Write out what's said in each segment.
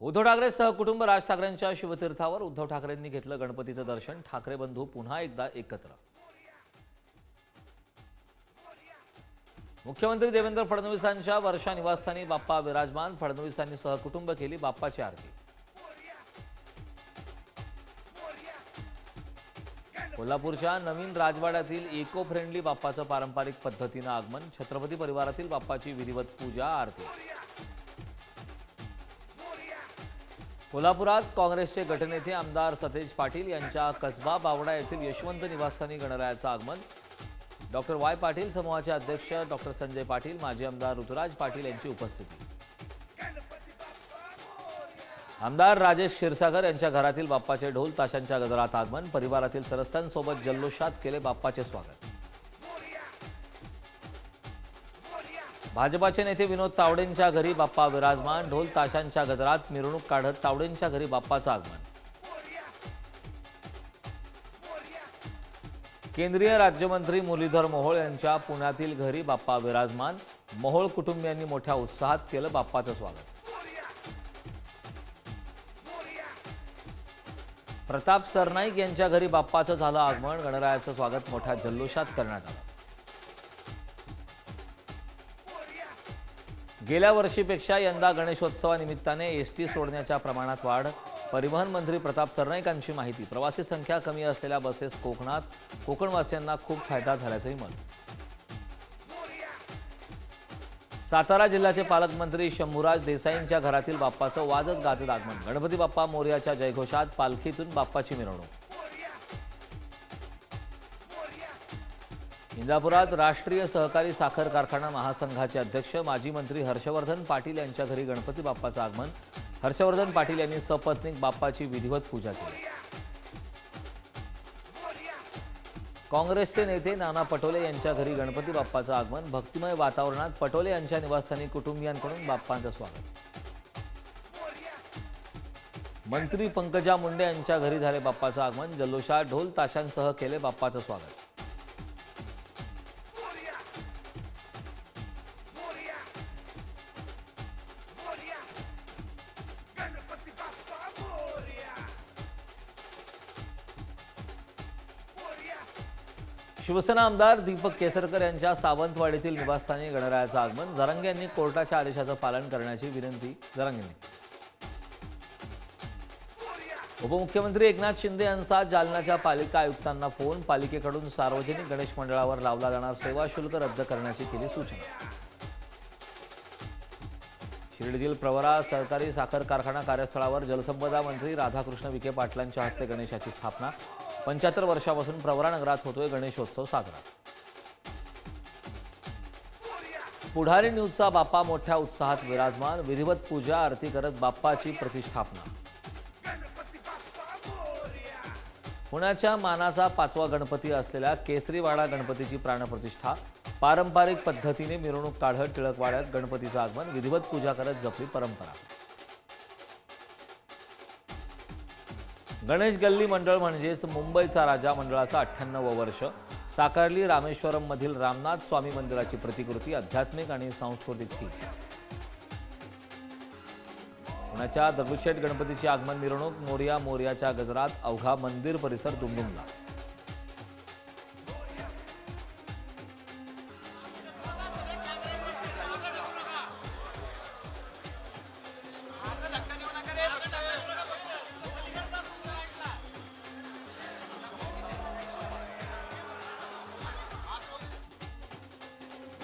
उद्धव ठाकरे सहकुटुंब राज ठाकरेंच्या शिवतीर्थावर उद्धव ठाकरेंनी घेतलं गणपतीचं दर्शन. ठाकरे बंधू पुन्हा एकदा एकत्र. मुख्यमंत्री देवेंद्र फडणवीसांच्या वर्षा निवासस्थानी बाप्पा विराजमान. फडणवीसांनी सहकुटुंब केली बाप्पाची आरती. कोल्हापूरच्या नवीन राजवाड्यातील इको फ्रेंडली बाप्पाचं पारंपरिक पद्धतीनं आगमन. छत्रपती परिवारातील बाप्पाची विधिवत पूजा आरती. कोल्हापुरात काँग्रेसचे गटनेते आमदार सतेज पाटील यांच्या कसबा बावडा येथील यशवंत निवासस्थानी गणरायाचं आगमन. Doctor Y. पाटील समूहाचे अध्यक्ष डॉक्टर संजय पाटील माजी आमदार ऋतुराज पाटील यांची उपस्थिती. आमदार राजेश क्षीरसागर यांच्या घरातील बाप्पाचे ढोल ताशांच्या गजरात आगमन. परिवारातील सदस्यांसोबत जल्लोषात केले बाप्पाचे स्वागत. भाजपाचे नेते विनोद तावडेंच्या घरी बाप्पा विराजमान ढोल ताशांच्या गजरात मिरवणूक काढत तावडेंच्या घरी बाप्पाचं आगमन. केंद्रीय राज्यमंत्री मुरलीधर मोहोळ यांच्या पुण्यातील घरी बाप्पा विराजमान. मोहोळ कुटुंबियांनी मोठ्या उत्साहात केलं बाप्पाचं स्वागत. प्रताप सरनाईक यांच्या घरी बाप्पाचं झालं आगमन. गणरायाचं स्वागत मोठ्या जल्लोषात करण्यात आलं. गेल्या वर्षीपेक्षा यंदा गणेशोत्सवानिमित्ताने एस टी सोडण्याच्या प्रमाणात वाढ. परिवहन मंत्री प्रताप सरनाईकांची माहिती. प्रवासी संख्या कमी असलेल्या बसेस कोकणात कोकणवासियांना खूप फायदा झाल्याचंही मत. सातारा जिल्ह्याचे पालकमंत्री शंभूराज देसाईंच्या घरातील बाप्पाचं वाजत गाजत आगमन. गणपती बाप्पा मोर्याच्या जयघोषात पालखीतून बाप्पाची मिरवणूक इंदापुरात राष्ट्रीय सहकारी साखर कारखाना महासंघाचे अध्यक्ष माजी मंत्री हर्षवर्धन पाटील यांच्या घरी गणपती बाप्पाचं आगमन. हर्षवर्धन पाटील यांनी सपत्नीक बाप्पाची विधिवत पूजा केली. काँग्रेसचे नेते नाना पटोले यांच्या घरी गणपती बाप्पाचं आगमन. भक्तिमय वातावरणात पटोले यांच्या निवासस्थानी कुटुंबियांकडून बाप्पांचं स्वागत. मंत्री पंकजा मुंडे यांच्या घरी झाले बाप्पाचं आगमन. जल्लोषात ढोल ताशांसह केले बाप्पाचं स्वागत. शिवसेना आमदार दीपक केसरकर यांच्या सावंतवाडीतील निवासस्थानी गणरायाचं आगमन. जरांगे यांनी कोर्टाच्या आदेशाचं पालन करण्याची विनंती जरांगेंनी उपमुख्यमंत्री एकनाथ शिंदे यांचा जालनाच्या पालिका आयुक्तांना फोन. पालिकेकडून सार्वजनिक गणेश मंडळावर लावला जाणार सेवा शुल्क रद्द करण्याची केली सूचना. शिर्डीतील प्रवरा सरकारी साखर कारखाना कार्यस्थळावर जलसंपदा मंत्री राधाकृष्ण विखे पाटलांच्या हस्ते गणेशाची स्थापना. पंच्याहत्तर वर्षापासून प्रवरा नगरात होतोय गणेशोत्सव साजरा. पुढारी न्यूजचा बाप्पा मोठ्या उत्साहात विराजमान विधिवत पूजा आरती करत बाप्पाची प्रतिष्ठापना. पुण्याच्या मानाचा पाचवा गणपती असलेल्या केसरीवाडा गणपतीची प्राणप्रतिष्ठा पारंपरिक पद्धतीने मिरवणूक काढत टिळकवाड्यात गणपतीचं आगमन विधिवत पूजा करत जपली परंपरा. गणेश गल्ली मंडळ म्हणजेच मुंबईचा राजा मंडळाचं अठ्ठ्याण्णव वर्ष. साकारली रामेश्वरममधील रामनाथ स्वामी मंदिराची प्रतिकृती आध्यात्मिक आणि सांस्कृतिक थीम. पुण्याच्या दगडूशेठ गणपतीची आगमन मिरवणूक मोर्या मोर्याच्या गजरात अवघा मंदिर परिसर दुमदुमला.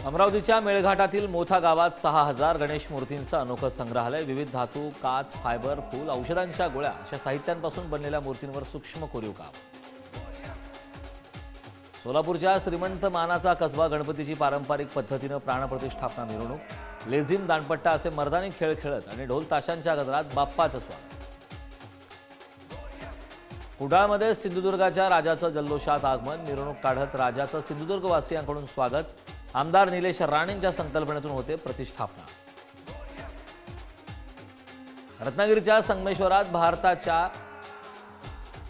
अमरावतीच्या मेळघाटातील मोथा गावात सहा हजार गणेश मूर्तींचं अनोखं संग्रहालय विविध धातू काच फायबर फूल औषधांच्या गोळ्या अशा साहित्यांपासून बनलेल्या मूर्तींवर सूक्ष्म कोरीव काम. सोलापूरच्या श्रीमंत मानाचा कसबा गणपतीची पारंपरिक पद्धतीनं प्राणप्रतिष्ठापना मिरवणूक लेझिम दांडपट्टा असे मर्दानी खेळ खेळत आणि ढोल ताशांच्या गजरात बाप्पाचं स्वागत. कुडाळमध्ये सिंधुदुर्गाच्या राजाचं जल्लोषात आगमन मिरवणूक काढत राजाचं सिंधुदुर्गवासियांकडून स्वागत आमदार निलेश राणेंच्या संकल्पनेतून होते प्रतिष्ठापना. रत्नागिरीच्या संगमेश्वरात भारताच्या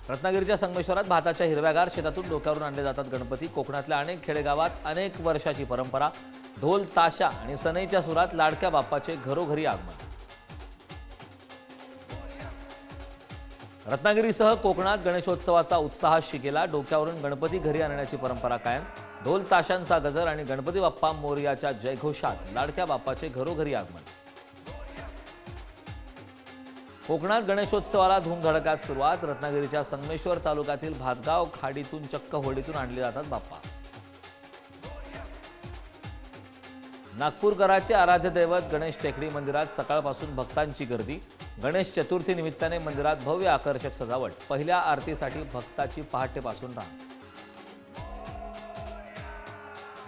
रत्नागिरीच्या संगमेश्वरात भाताच्या हिरव्यागार शेतातून डोक्यावरून आणले जातात गणपती. कोकणातल्या अनेक खेडेगावात अनेक वर्षाची परंपरा. ढोल ताशा आणि सनईच्या सुरात लाडक्या बाप्पाचे घरोघरी आगमन. रत्नागिरीसह कोकणात गणेशोत्सवाचा उत्साह शिकेला डोक्यावरून गणपती घरी आणण्याची परंपरा कायम. ढोल ताशांचा गजर आणि गणपती बाप्पा मोरयाच्या जयघोषात लाडक्या बाप्पाचे घरोघरी आगमन. कोकणात गणेशोत्सवाला धूमधडकात सुरुवात. रत्नागिरीच्या संगमेश्वर तालुक्यातील भातगाव खाडीतून चक्क होडीतून आणले जातात बाप्पा. नागपूरकराचे आराध्य दैवत गणेश टेकडी मंदिरात सकाळपासून भक्तांची गर्दी. गणेश चतुर्थी निमित्ताने मंदिरात भव्य आकर्षक सजावट. पहिल्या आरतीसाठी भक्ताची पहाटेपासून रांग.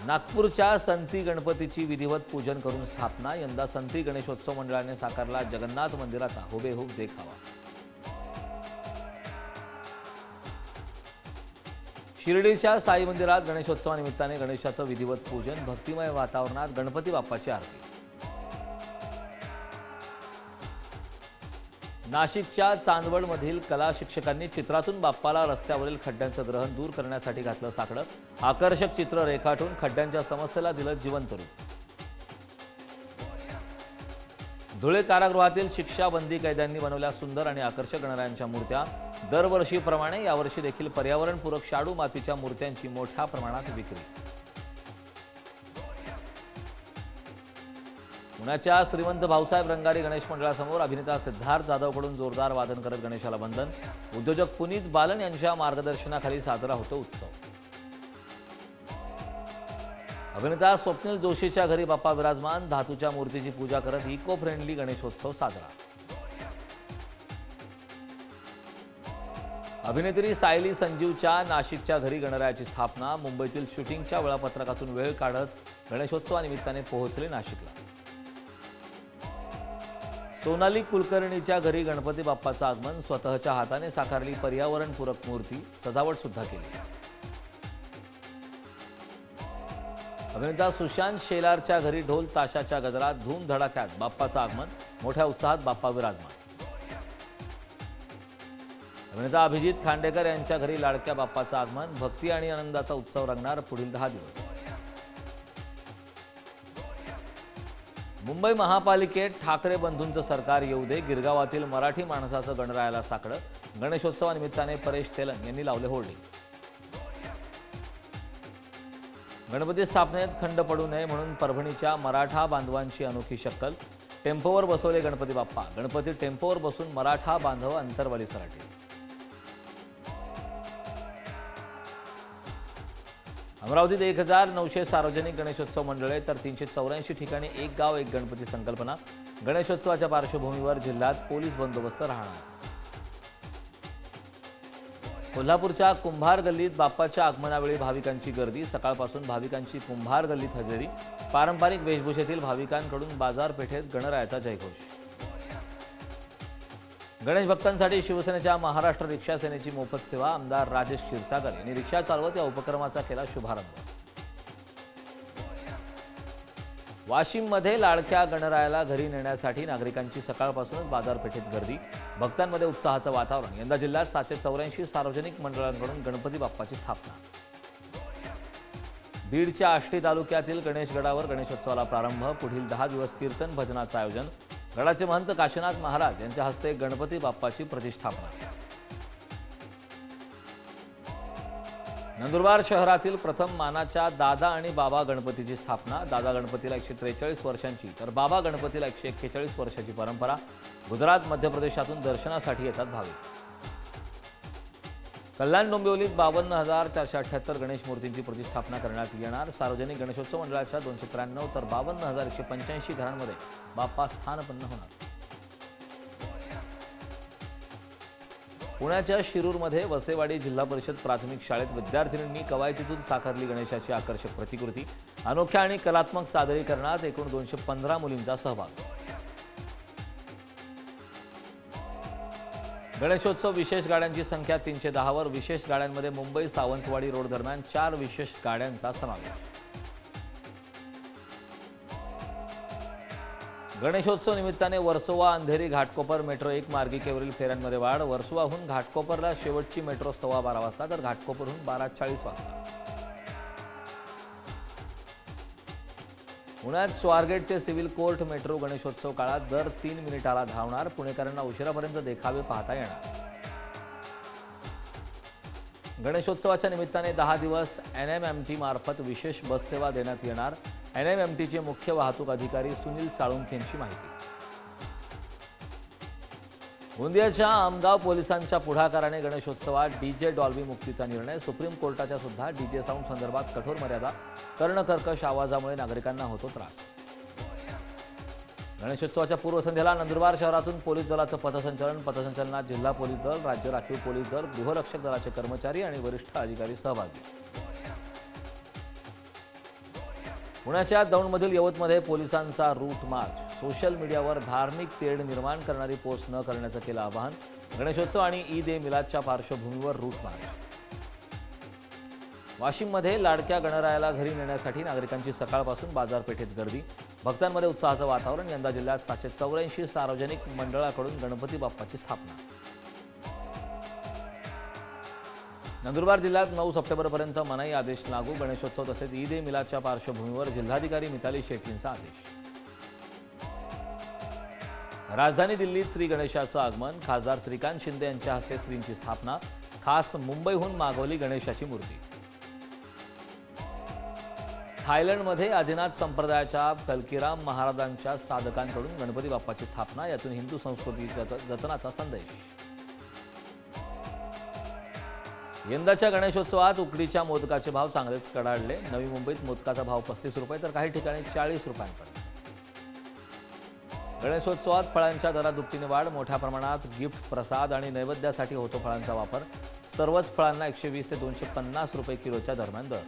नागपूरच्या संती गणपतीची विधिवत पूजन करून स्थापना. यंदा संती गणेशोत्सव मंडळाने साकारला जगन्नाथ मंदिराचा हुबेहूब देखावा. शिर्डीच्या साई मंदिरात गणेशोत्सवानिमित्ताने गणेशाचं विधिवत पूजन. भक्तिमय वातावरणात गणपती बाप्पाची आरती. नाशिकच्या चांदवडमधील कला शिक्षकांनी चित्रातून बाप्पाला रस्त्यावरील खड्ड्यांचं ग्रहण दूर करण्यासाठी घातलं साकडं. आकर्षक चित्र रेखाटून खड्ड्यांच्या समस्येला दिलं जिवंत रूप धुळे कारागृहातील शिक्षाबंदी कैद्यांनी बनवल्या सुंदर आणि आकर्षक गणरायांच्या मूर्त्या. दरवर्षीप्रमाणे यावर्षी देखील पर्यावरणपूरक शाडू मातीच्या मूर्त्यांची मोठ्या प्रमाणात विक्री. पुण्याच्या श्रीमंत भाऊसाहेब रंगारी गणेश मंडळासमोर अभिनेता सिद्धार्थ जाधवकडून जोरदार वादन करत गणेशाला बंधन उद्योजक पुनीत बालन यांच्या मार्गदर्शनाखाली साजरा होतो उत्सव. अभिनेता स्वप्नील जोशीच्या घरी बाप्पा विराजमान. धातूच्या मूर्तीची पूजा करत इको फ्रेंडली गणेशोत्सव साजरा. अभिनेत्री सायली संजीवच्या नाशिकच्या घरी गणरायाची स्थापना. मुंबईतील शूटिंगच्या वेळापत्रकातून वेळ काढत गणेशोत्सवानिमित्ताने पोहोचले नाशिकला. सोनाली कुलकर्णीच्या घरी गणपती बाप्पाचं आगमन स्वतःच्या हाताने साकारली पर्यावरणपूरक मूर्ती सजावट सुद्धा केली. अभिनेता सुशांत शेलारच्या घरी ढोल ताशाच्या गजरात धूम धडाक्यात बाप्पाचं आगमन मोठ्या उत्साहात बाप्पा विराजमान. अभिनेता अभिजित खांडेकर यांच्या घरी लाडक्या बाप्पाचं आगमन भक्ती आणि आनंदाचा उत्सव रंगणार पुढील दहा दिवस. मुंबई महापालिकेत ठाकरे बंधूंचं सरकार येऊ दे गिरगावातील मराठी माणसाचं गणरायाला साकडं. गणेशोत्सवानिमित्ताने परेश तेलंग यांनी लावले होर्डिंग गणपती स्थापनेत खंड पडू नये म्हणून परभणीच्या मराठा बांधवांची अनोखी शक्कल. टेम्पोवर बसवले गणपती बाप्पा. गणपती टेम्पोवर बसून मराठा बांधव अंतरवाली सराटी. अमरावतीत एक हजार नऊशे सार्वजनिक गणेशोत्सव मंडळे तर तीनशे चौऱ्याऐंशी ठिकाणी एक गाव एक गणपती संकल्पना. गणेशोत्सवाच्या पार्श्वभूमीवर जिल्ह्यात पोलीस बंदोबस्त राहणार. कोल्हापूरच्या कुंभार गल्लीत बाप्पाच्या आगमनावेळी भाविकांची गर्दी. सकाळपासून भाविकांची कुंभार गल्लीत हजेरी. पारंपरिक वेशभूषेतील भाविकांकडून बाजारपेठेत गणरायाचा जयघोष. गणेश भक्तांसाठी शिवसेनेच्या महाराष्ट्र रिक्षा सेनेची मोफत सेवा आमदार राजेश क्षीरसागर यांनी रिक्षा चालवत या उपक्रमाचा केला शुभारंभ. वाशिममध्ये लाडक्या गणरायाला घरी नेण्यासाठी नागरिकांची सकाळपासूनच बाजारपेठेत गर्दी. भक्तांमध्ये उत्साहाचं वातावरण. यंदा जिल्ह्यात सातशे चौऱ्याऐंशी सार्वजनिक मंडळांकडून गणपती बाप्पाची स्थापना. बीडच्या आष्टी तालुक्यातील गणेशगडावर गणेशोत्सवाला प्रारंभ. पुढील दहा दिवस कीर्तन भजनाचं आयोजन. गडाचे महंत काशीनाथ महाराज यांच्या हस्ते गणपती बाप्पाची प्रतिष्ठापना. नंदुरबार शहरातील प्रथम मानाच्या दादा आणि बाबा गणपतीची स्थापना. दादा गणपतीला एकशे त्रेचाळीस वर्षांची. तर बाबा गणपतीला एकशे एक्केचाळीस वर्षाची परंपरा गुजरात मध्य प्रदेशातून दर्शनासाठी येतात भाविक. कल्याण डोंबिवलीत बावन्न हजार चारशे अठ्ठ्याहत्तर गणेश मूर्तींची प्रतिष्ठापना करण्यात येणार. सार्वजनिक गणेशोत्सव मंडळाच्या दोनशे त्र्याण्णव तर बावन्न हजार एकशे पंच्याऐंशी घरांमध्ये बाप्पा स्थानपन्न होणार. पुण्याच्या शिरूरमध्ये वसेवाडी जिल्हा परिषद प्राथमिक शाळेत विद्यार्थिनींनी कवायतीतून साकारली गणेशाची आकर्षक प्रतिकृती. अनोख्या आणि कलात्मक सादरीकरणात एकूण दोनशे पंधरा मुलींचा सहभाग. गणेशोत्सव विशेष गाड्यांची संख्या तीनशे दहावर. विशेष गाड्यांमध्ये मुंबई सावंतवाडी रोड दरम्यान चार विशेष गाड्यांचा समावेश. गणेशोत्सव निमित्ताने वर्सोवा अंधेरी घाटकोपर मेट्रो एक मार्गिकेवरील फेऱ्यांमध्ये वाढ. वर्सोवाहून घाटकोपरला शेवटची मेट्रो सव्वा बारा वाजता तर घाटकोपरहून बारा चाळीस वाजता. पुण्यात स्वारगेटचे सिव्हिल कोर्ट मेट्रो गणेशोत्सव काळात दर तीन मिनिटाला धावणार. पुणेकरांना उशिरापर्यंत देखावे पाहता येणार. गणेशोत्सवाच्या निमित्ताने दहा दिवस एन एम एम टी मार्फत विशेष बससेवा देण्यात येणार. एन एम एम टीचे मुख्य वाहतूक अधिकारी सुनील साळुंखेंची माहिती. गोंदियाच्या आमगाव पोलिसांच्या पुढाकाराने गणेशोत्सवात डीजे डॉल्बी मुक्तीचा निर्णय. सुप्रीम कोर्टाच्या सुद्धा डीजे साऊंड संदर्भात कठोर मर्यादा कर्णकर्कश आवाजामुळे नागरिकांना होतो त्रास. गणेशोत्सवाच्या पूर्वसंध्येला नंदुरबार शहरातून पोलीस दलाचं पथसंचलन पथसंचलनात जिल्हा पोलीस दल राज्य राखीव पोलीस दल गृहरक्षक दलाचे कर्मचारी आणि वरिष्ठ अधिकारी सहभागी. पुण्याच्या दौंडमधील यवतमध्ये पोलिसांचा रूट मार्च. सोशल मीडियावर धार्मिक तेढ निर्माण करणारी पोस्ट न करण्याचं केलं आवाहन. गणेशोत्सव आणि ईद ए मिलादच्या पार्श्वभूमीवर रूट मार्च वाशिममध्ये लाडक्या गणरायाला घरी नेण्यासाठी नागरिकांची सकाळपासून बाजारपेठेत गर्दी. भक्तांमध्ये उत्साहाचं वातावरण यंदा जिल्ह्यात सातशे चौऱ्याऐंशी सार्वजनिक मंडळाकडून गणपती बाप्पाची स्थापना. नंदुरबार जिल्ह्यात नऊ सप्टेंबरपर्यंत मनाई आदेश लागू गणेशोत्सव तसेच ईद ए मिलादच्या पार्श्वभूमीवर जिल्हाधिकारी मिताली शेट्टींचा आदेश. राजधानी दिल्लीत श्री गणेशाचं आगमन. खासदार श्रीकांत शिंदे यांच्या हस्ते श्रींची स्थापना. खास मुंबईहून मागवली गणेशाची मूर्ती. थायलंडमध्ये आदिनाथ संप्रदायाच्या कलकीराम महाराजांच्या साधकांकडून गणपती बाप्पाची स्थापना. यातून हिंदू संस्कृती जतनाचा संदेश. यंदाच्या गणेशोत्सवात उकडीच्या मोदकाचे भाव चांगलेच कडाडले. नवी मुंबईत मोदकाचा भाव पस्तीस रुपये तर काही ठिकाणी चाळीस रुपयांपर्यंत. गणेशोत्सवात फळांच्या दरात दुपटीने वाढ मोठ्या प्रमाणात गिफ्ट प्रसाद आणि नैवेद्यासाठी होतो फळांचा वापर. सर्वच फळांना एकशे वीस ते दोनशे पन्नास रुपये किलोच्या दरम्यान दर.